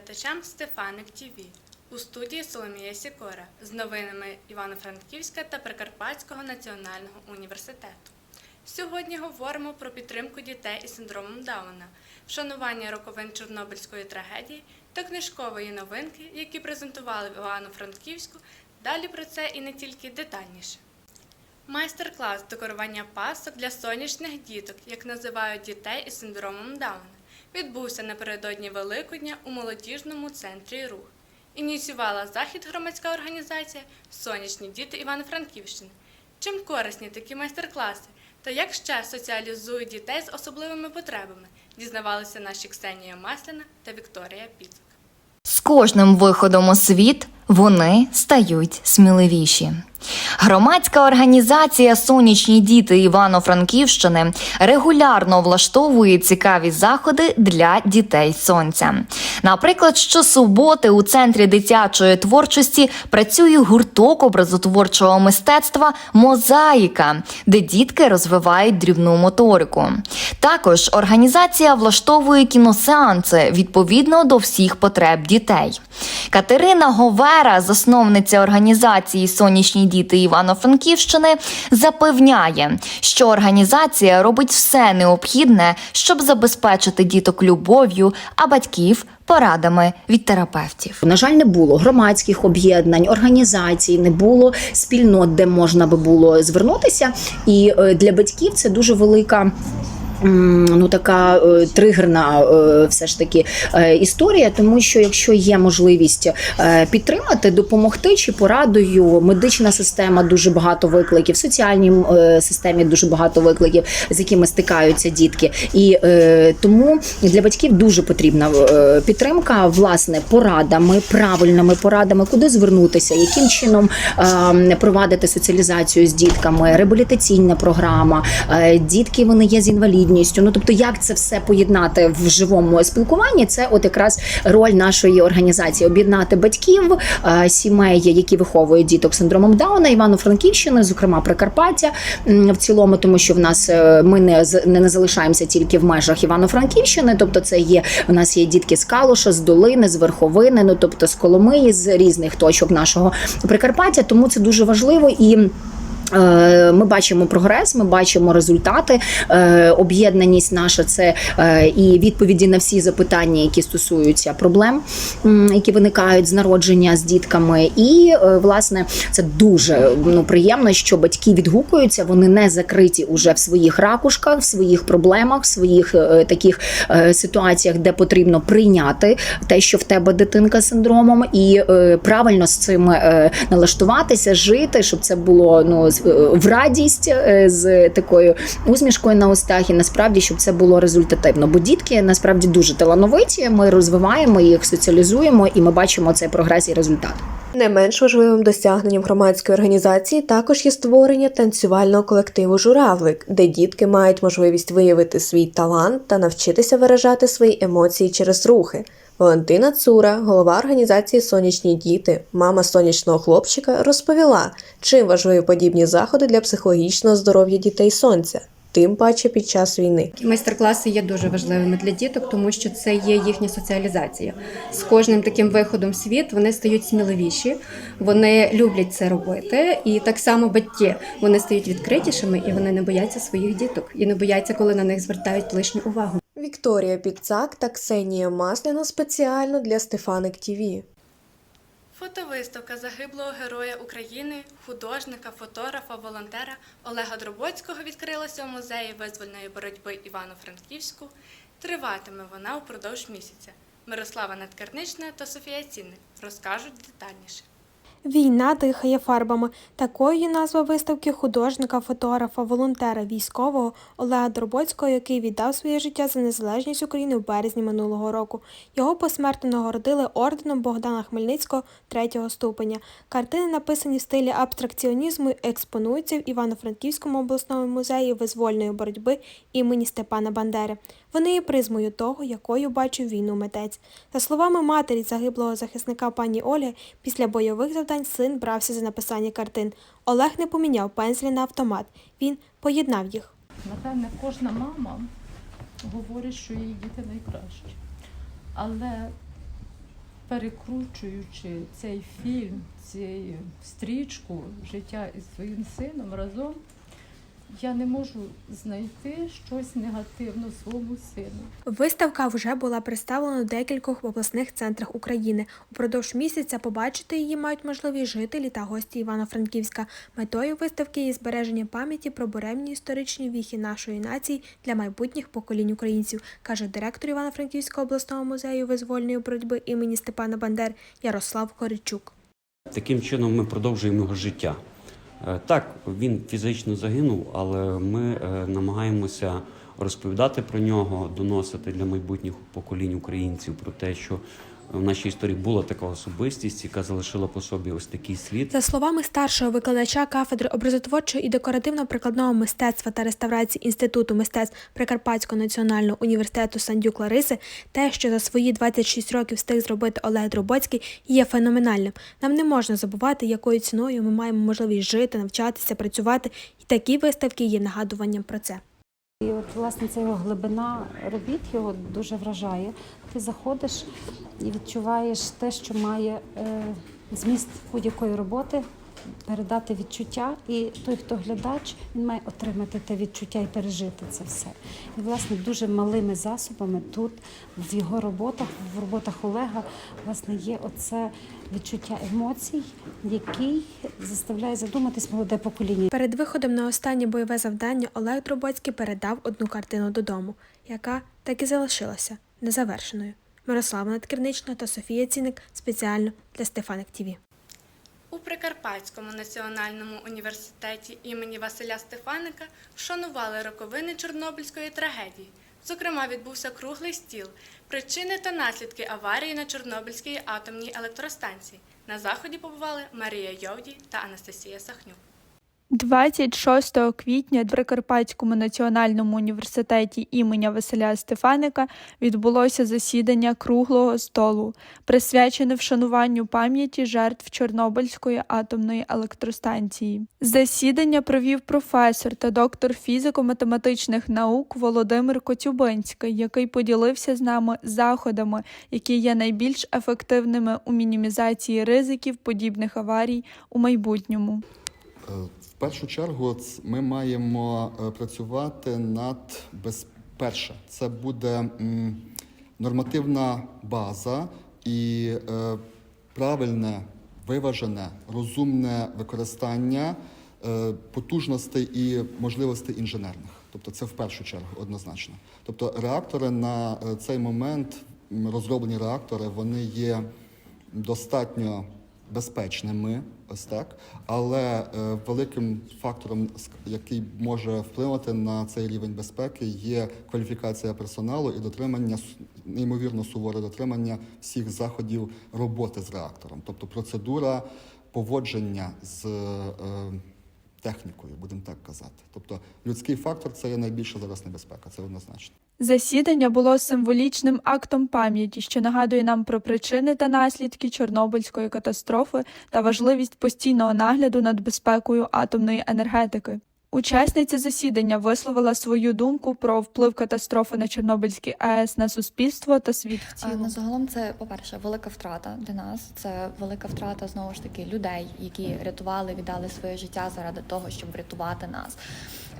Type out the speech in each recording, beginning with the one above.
глядачам Стефаник ТВ. У студії Соломія Сікора з новинами Івано-Франківська та Прикарпатського національного університету. Сьогодні говоримо про підтримку дітей із синдромом Дауна, вшанування роковин Чорнобильської трагедії та книжкової новинки, які презентували в Івано-Франківську. Далі про це і не тільки детальніше. Майстер-клас декорування пасок для сонячних діток, як називають дітей із синдромом Дауна, відбувся напередодні Великодня у молодіжному центрі Рух. Ініціювала захід громадська організація Сонячні діти Івано-Франківщини. Чим корисні такі майстер-класи та як ще соціалізують дітей з особливими потребами, дізнавалися наші Ксенія Масляна та Вікторія Піцик. З кожним виходом у світ вони стають сміливіші. Громадська організація Сонячні діти Івано-Франківщини регулярно влаштовує цікаві заходи для дітей сонця. Наприклад, щосуботи у центрі дитячої творчості працює гурток образотворчого мистецтва Мозаїка, де дітки розвивають дрібну моторику. Також організація влаштовує кіносеанси відповідно до всіх потреб дітей. Катерина Говера, засновниця організації Сонячні діти Івано-Франківщини, запевняє, що організація робить все необхідне, щоб забезпечити діток любов'ю, а батьків порадами від терапевтів. На жаль, не було громадських об'єднань, організацій, не було спільнот, де можна би було звернутися. І е, для батьків це дуже велика. Ну, така е, тригерна е, все ж таки е, історія, тому що якщо є можливість підтримати, допомогти чи порадою, медична система дуже багато викликів, соціальній е, системі дуже багато викликів, з якими стикаються дітки. І тому для батьків дуже потрібна підтримка, власне, порадами, правильними порадами, куди звернутися, яким чином провадити соціалізацію з дітками, реабілітаційна програма, дітки вони є з інвалідністю. Ну тобто, як це все поєднати в живому спілкуванні, це от якраз роль нашої організації об'єднати батьків, е, сімей, які виховують діток з синдромом Дауна, Івано-Франківщини, зокрема Прикарпаття в цілому, тому що в нас е, ми не не, залишаємося тільки в межах Івано-Франківщини, тобто це є у нас є дітки з Калуша, з Долини, з Верховини, ну тобто з Коломиї, з різних точок нашого Прикарпаття. Тому це дуже важливо і. Е, Ми бачимо прогрес, ми бачимо результати. Е, Об'єднаність наша це е, і відповіді на всі запитання, які стосуються проблем, які виникають з народження з дітками. І власне це дуже ну приємно, що батьки відгукуються. Вони не закриті уже в своїх ракушках, в своїх проблемах, в своїх таких ситуаціях, де потрібно прийняти те, що в тебе дитинка з синдромом, і правильно з цим налаштуватися, жити, щоб це було ну з- в радість е, з такою усмішкою на устах, і насправді щоб це було результативно. Бо дітки насправді дуже талановиті. Ми розвиваємо їх, соціалізуємо, і ми бачимо цей прогрес і результат. Не менш важливим досягненням громадської організації також є створення танцювального колективу Журавлик, де дітки мають можливість виявити свій талант та навчитися виражати свої емоції через рухи. Валентина Цура, голова організації Сонячні діти, мама сонячного хлопчика, розповіла, чим важливі подібні заходи для психологічного здоров'я дітей сонця, тим паче під час війни. Майстер-класи є дуже важливими для діток, тому що це є їхня соціалізація. З кожним таким виходом в світ вони стають сміливіші, вони люблять це робити. І так само батьки вони стають відкритішими і вони не бояться своїх діток і не бояться, коли на них звертають лишню увагу. Вікторія Підцак та Ксенія Масляна спеціально для Стефаник ТІВІ. Фотовиставка загиблого героя України, художника, фотографа, волонтера Олега Дробоцького відкрилася у музеї визвольної боротьби Івано-Франківську. Триватиме вона упродовж місяця. Мирослава Надкарнична та Софія Цінник розкажуть детальніше. Війна дихає фарбами. Такою є назва виставки художника, фотографа, волонтера, військового Олега Дробоцького, який віддав своє життя за незалежність України в березні минулого року. Його посмертно нагородили орденом Богдана Хмельницького третього ступеня. Картини, написані в стилі абстракціонізму, експонуються в Івано-Франківському обласному музеї визвольної боротьби імені Степана Бандери. Вони є призмою того, якою бачив війну митець. За словами матері загиблого захисника пані Олі, після бойових завдань син брався за написання картин. Олег не поміняв пензлі на автомат. Він поєднав їх. Напевне, кожна мама говорить, що її діти найкращі. Але перекручуючи цей фільм, цю стрічку життя із своїм сином разом, я не можу знайти щось негативне своєму сину. Виставка вже була представлена у декількох обласних центрах України. Упродовж місяця побачити її мають можливість жителі та гості Івано-Франківська. Метою виставки є збереження пам'яті про буремні історичні віхи нашої нації для майбутніх поколінь українців, каже директор Івано-Франківського обласного музею визвольної боротьби імені Степана Бандер Ярослав Коричук. Таким чином ми продовжуємо його життя. Е, Так, він фізично загинув, але ми е, намагаємося розповідати про нього, доносити для майбутніх поколінь українців про те, що в нашій історії була така особистість, яка залишила по собі ось такий слід. За словами старшого викладача кафедри образотворчого і декоративно-прикладного мистецтва та реставрації Інституту мистецтв Прикарпатського національного університету Сандюк Лариси, те, що за свої 26 років встиг зробити Олег Дробоцький, є феноменальним. Нам не можна забувати, якою ціною ми маємо можливість жити, навчатися, працювати, і такі виставки є нагадуванням про це. І от власне ця його глибина робіт його дуже вражає. Ти заходиш і відчуваєш те, що має е, зміст будь-якої роботи, передати відчуття. І той, хто глядач, він має отримати те відчуття і пережити це все. І власне дуже малими засобами тут в його роботах, в роботах Олега, власне, є оце відчуття емоцій, який заставляє задуматись молоде покоління. Перед виходом на останнє бойове завдання Олег Дробоцький передав одну картину додому, яка так і залишилася незавершеною. Мирослава Надкірнична та Софія Ціник спеціально для Стефаник ТІВІ. У Прикарпатському національному університеті імені Василя Стефаника вшанували роковини Чорнобильської трагедії. Зокрема, відбувся круглий стіл причини та наслідки аварії на Чорнобильській атомній електростанції. На заході побували Марія Йовді та Анастасія Сахнюк. 26 квітня в Прикарпатському національному університеті імені Василя Стефаника відбулося засідання круглого столу, присвячене вшануванню пам'яті жертв Чорнобильської атомної електростанції. Засідання провів професор та доктор фізико-математичних наук Володимир Коцюбинський, який поділився з нами заходами, які є найбільш ефективними у мінімізації ризиків подібних аварій у майбутньому. Першу чергу ми маємо е, працювати над без... перше, це буде нормативна база і е, правильне, виважене, розумне використання е, потужностей і можливостей інженерних. Тобто це в першу чергу однозначно. Тобто реактори на цей момент, розроблені реактори, вони є достатньо безпечними, ось так. Але е, великим фактором, який може вплинути на цей рівень безпеки, є кваліфікація персоналу і дотримання неймовірно суворе дотримання всіх заходів роботи з реактором, тобто процедура поводження з е, технікою, будемо так казати. Тобто людський фактор це є найбільша зараз небезпека, це однозначно. Засідання було символічним актом пам'яті, що нагадує нам про причини та наслідки Чорнобильської катастрофи та важливість постійного нагляду над безпекою атомної енергетики. Учасниця засідання висловила свою думку про вплив катастрофи на Чорнобильський АЕС на суспільство та світ в А, цілому. На загалом це, по-перше, велика втрата для нас. Це велика втрата знову ж таки людей, які рятували, віддали своє життя заради того, щоб врятувати нас.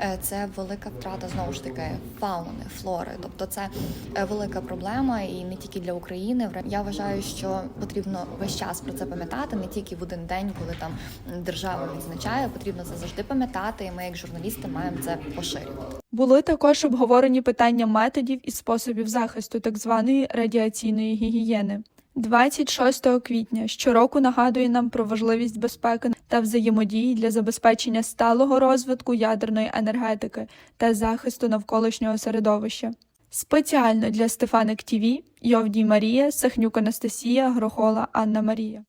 Е, Це велика втрата знову ж таки фауни, флори. Тобто це е, велика проблема, і не тільки для України. Я вважаю, що потрібно весь час про це пам'ятати, не тільки в один день, коли там держава відзначає. Потрібно це завжди пам'ятати. І ми, як журналісти, маємо це поширювати. Були також обговорені питання методів і способів захисту так званої радіаційної гігієни. 26 квітня щороку нагадує нам про важливість безпеки та взаємодії для забезпечення сталого розвитку ядерної енергетики та захисту навколишнього середовища. Спеціально для Стефаник ТІВІ Йовдій Марія, Сахнюк Анастасія, Грохола Анна Марія.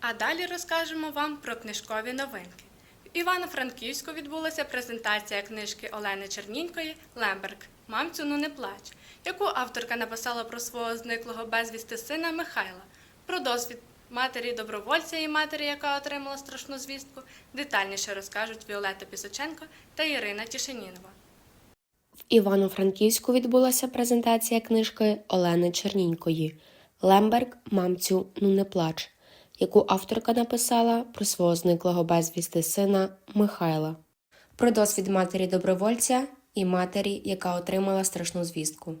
А далі розкажемо вам про книжкові новинки. Івано-Франківську відбулася презентація книжки Олени Чернінької Лемберг. Мамцю, ну не плач, яку авторка написала про свого зниклого безвісти сина Михайла, про досвід матері добровольця і матері, яка отримала страшну звістку, детальніше розкажуть Віолета Пісоченко та Ірина Тішенінова. В Івано-Франківську відбулася презентація книжки Олени Чернінької Лемберг. Мамцю, ну не плач, яку авторка написала про свого зниклого безвісти сина Михайла, про досвід матері добровольця і матері, яка отримала страшну звістку.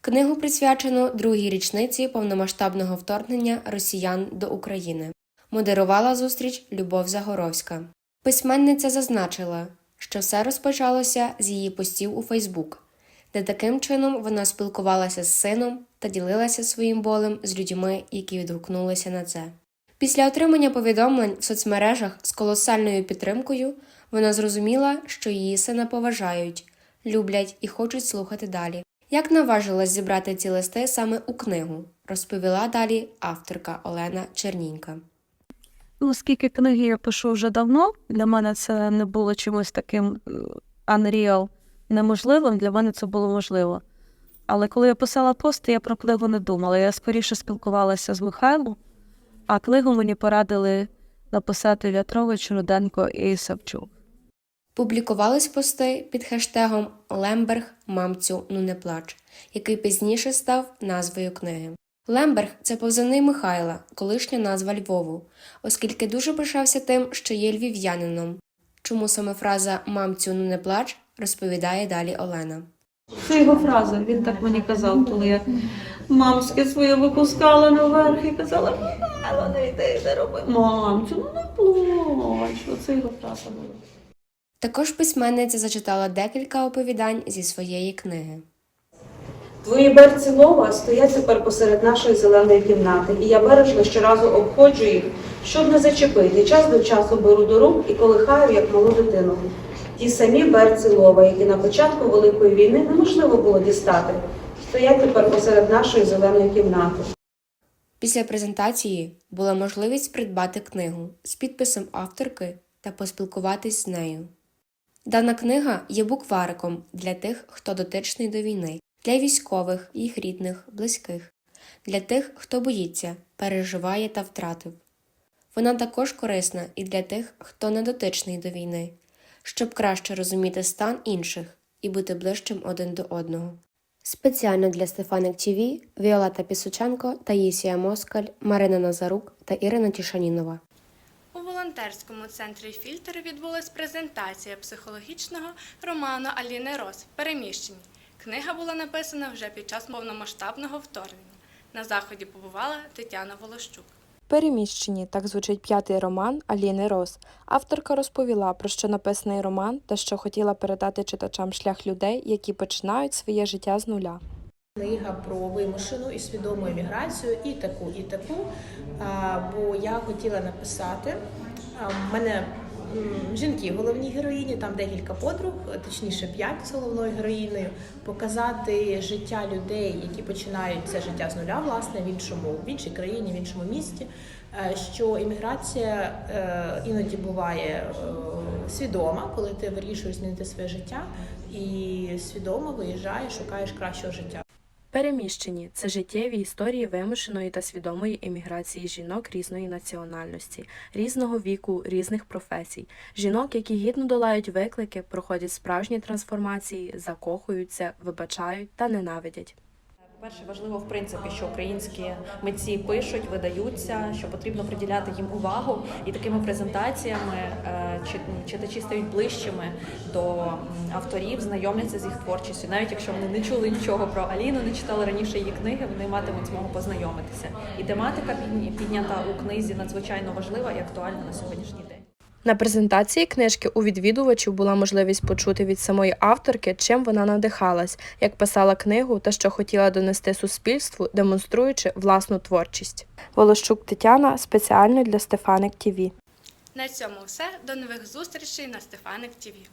Книгу присвячено другій річниці повномасштабного вторгнення росіян до України. Модерувала зустріч Любов Загоровська. Письменниця зазначила, що все розпочалося з її постів у Фейсбук, де таким чином вона спілкувалася з сином та ділилася своїм болем з людьми, які відгукнулися на це. Після отримання повідомлень в соцмережах з колосальною підтримкою вона зрозуміла, що її сина поважають, люблять і хочуть слухати далі. Як наважилась зібрати ці листи саме у книгу, розповіла далі авторка Олена Чернінька. Оскільки книги я пишу вже давно, для мене це не було чимось таким е, unreal, неможливим, для мене це було можливо. Але коли я писала пости, я про книгу не думала. Я скоріше спілкувалася з Михайлом, а книгу мені порадили написати В'ятрович, Руденко і Савчук. Публікувались пости під хештегом Лемберг Мамцю ну не плач, який пізніше став назвою книги. Лемберг це повзаний Михайла, колишня назва Львову, оскільки дуже пишався тим, що є львів'янином. Чому саме фраза Мамцю ну не плач розповідає далі Олена. Це його фраза, він так мені казав, коли я мамське своє випускала наверх і казала, Михайло, не йди, не роби. Мамцю, ну не плач. Оце його фраза була. Також письменниця зачитала декілька оповідань зі своєї книги. Твої берці лова стоять тепер посеред нашої зеленої кімнати, і я бережно щоразу обходжу їх, щоб не зачепити. Час до часу беру до рук і колихаю, як малу дитину. Ті самі берці лова, які на початку Великої війни неможливо було дістати, стоять тепер посеред нашої зеленої кімнати. Після презентації була можливість придбати книгу з підписом авторки та поспілкуватись з нею. Дана книга є буквариком для тих, хто дотичний до війни, для військових, їх рідних, близьких, для тих, хто боїться, переживає та втратив. Вона також корисна і для тих, хто не дотичний до війни, щоб краще розуміти стан інших і бути ближчим один до одного. Спеціально для Стефаник ТВ Віолета Пісученко, Таїсія Москаль, Марина Назарук та Ірина Тішанінова. У волонтерському центрі Фільтр відбулась презентація психологічного роману Аліни Рос Переміщені. Книга була написана вже під час повномасштабного вторгнення. На заході побувала Тетяна Волощук. Переміщені так звучить п'ятий роман Аліни Рос. Авторка розповіла, про що написаний роман та що хотіла передати читачам шлях людей, які починають своє життя з нуля. Книга про вимушену і свідому еміграцію, і таку, і таку. Бо я хотіла написати. В мене жінки головні героїні, там декілька подруг, точніше п'ять з головною героїнею, показати життя людей, які починають це життя з нуля, власне, в іншому, в іншій країні, в іншому місті. Е, Що імміграція е, іноді буває е, свідома, коли ти вирішуєш змінити своє життя і свідомо виїжджаєш, шукаєш кращого життя. Переміщені це життєві історії вимушеної та свідомої еміграції жінок різної національності, різного віку, різних професій, жінок, які гідно долають виклики, проходять справжні трансформації, закохуються, вибачають та ненавидять. Перше важливо в принципі, що українські митці пишуть, видаються, що потрібно приділяти їм увагу, і такими презентаціями е, читачі стають ближчими до авторів, знайомляться з їх творчістю. Навіть якщо вони не чули нічого про Аліну, не читали раніше її книги, вони матимуть змогу познайомитися. І тематика піднята у книзі надзвичайно важлива і актуальна на сьогоднішній день. На презентації книжки у відвідувачів була можливість почути від самої авторки, чим вона надихалась, як писала книгу та що хотіла донести суспільству, демонструючи власну творчість. Волощук Тетяна спеціально для Стефаник ТІВІ. На цьому все. До нових зустрічей на Стефаник ТІВІ.